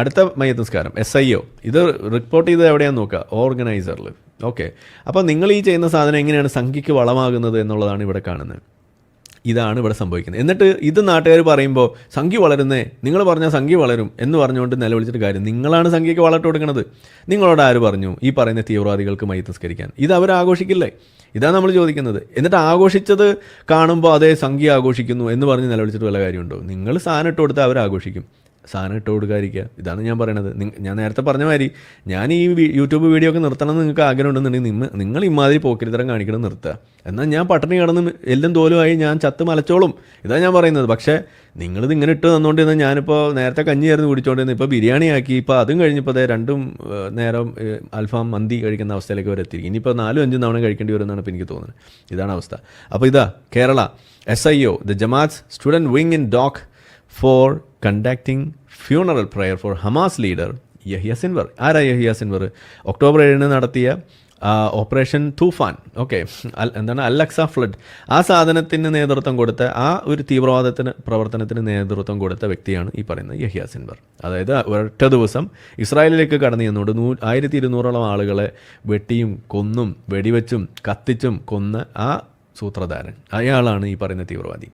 അടുത്ത മയ്യത്ത് S I O ഇത് റിപ്പോർട്ട് ചെയ്ത് എവിടെയാണ് നോക്കുക? ഓർഗനൈസറിൽ ഓക്കെ അപ്പോൾ നിങ്ങൾ ഈ ചെയ്യുന്ന സാധനം എങ്ങനെയാണ് സംഖ്യയ്ക്ക് വളമാകുന്നത് എന്നുള്ളതാണ് ഇവിടെ കാണുന്നത്. ഇതാണ് ഇവിടെ സംഭവിക്കുന്നത്. എന്നിട്ട് ഇത് നാട്ടുകാർ പറയുമ്പോൾ സംഖ്യ വളരുന്നേ. നിങ്ങൾ പറഞ്ഞാൽ സംഖ്യ വളരും എന്ന് പറഞ്ഞുകൊണ്ട് നിലവിളിച്ചിട്ട് കാര്യം നിങ്ങളാണ് സംഖ്യയ്ക്ക് വളർട്ട് കൊടുക്കുന്നത് നിങ്ങളോട് ആര് പറഞ്ഞു ഈ പറയുന്ന തീവ്രവാദികൾക്ക് മൈ നിസ്കരിക്കാൻ ഇത് അവർ ആഘോഷിക്കില്ലേ? ഇതാണ് നമ്മൾ ചോദിക്കുന്നത്. എന്നിട്ട് ആഘോഷിച്ചത് കാണുമ്പോൾ അതേ സംഖ്യ ആഘോഷിക്കുന്നു എന്ന് പറഞ്ഞ് നിലവിളിച്ചിട്ട് വല്ല കാര്യമുണ്ടോ? നിങ്ങൾ സാധനം ഇട്ട് കൊടുത്താൽ അവർ ആഘോഷിക്കും. സാധനം ഇട്ട് കൊടുക്കാതിരിക്കുക. ഇതാണ് ഞാൻ പറയണത്. ഞാൻ നേരത്തെ പറഞ്ഞ മാതിരി ഞാൻ ഈ യൂട്യൂബ് വീഡിയോ ഒക്കെ നിർത്തണം എന്ന് നിങ്ങൾക്ക് ആഗ്രഹം ഉണ്ടെന്നുണ്ടെങ്കിൽ നിങ്ങൾ നിങ്ങൾ ഇമാതിരി പോക്കിരിത്തരം കാണിക്കണം നിർത്തുക. എന്നാൽ ഞാൻ പട്ടിണി കിടന്ന് എല്ലാം തോലുമായി ഞാൻ ചത്ത് മലച്ചോളും. ഇതാണ് ഞാൻ പറയുന്നത്. പക്ഷേ നിങ്ങളിത് ഇങ്ങനെ ഇട്ട് തന്നുകൊണ്ടിരുന്ന ഞാനിപ്പോൾ നേരത്തെ കഞ്ഞി ചേർന്ന് കുടിച്ചുകൊണ്ടിരുന്നത് ഇപ്പോൾ ബിരിയാണി ആക്കി. ഇപ്പോൾ അതും കഴിഞ്ഞപ്പോൾ അതേ രണ്ടും നേരം അൽഫാം മന്തി കഴിക്കുന്ന അവസ്ഥയിലേക്ക് വരെ എത്തിയിരിക്കും ഇനിയിപ്പോൾ നാലും അഞ്ചും തവണ കഴിക്കേണ്ടി വരുമെന്നാണ് ഇപ്പോൾ എനിക്ക് തോന്നുന്നത്. ഇതാണ് അവസ്ഥ. അപ്പോൾ ഇതാ Kerala S I O the Jamaat student wing in dock for conducting funeral prayer for Hamas leader Yahya Sinwar ആരാ യഹിയ സിൻവർ ഒക്ടോബർ ഏഴിന് നടത്തിയ ഓപ്പറേഷൻ തൂഫാൻ ഓക്കെ എന്താണ്? അല്ലക്സ ഫ്ലഡ് ആ സാധനത്തിന് നേതൃത്വം കൊടുത്ത ആ ഒരു തീവ്രവാദത്തിന് പ്രവർത്തനത്തിന് നേതൃത്വം കൊടുത്ത വ്യക്തിയാണ് ഈ പറയുന്ന യഹിയ സിൻവർ അതായത് ഒരൊറ്റ ദിവസം ഇസ്രായേലിലേക്ക് കടന്നു ചെന്നുകൊണ്ട് നൂ ആയിരത്തി ഇരുന്നൂറോളം ആളുകളെ വെട്ടിയും കൊന്നും വെടിവെച്ചും കത്തിച്ചും കൊന്ന ആ സൂത്രധാരൻ. അയാളാണ് ഈ പറയുന്ന തീവ്രവാദി.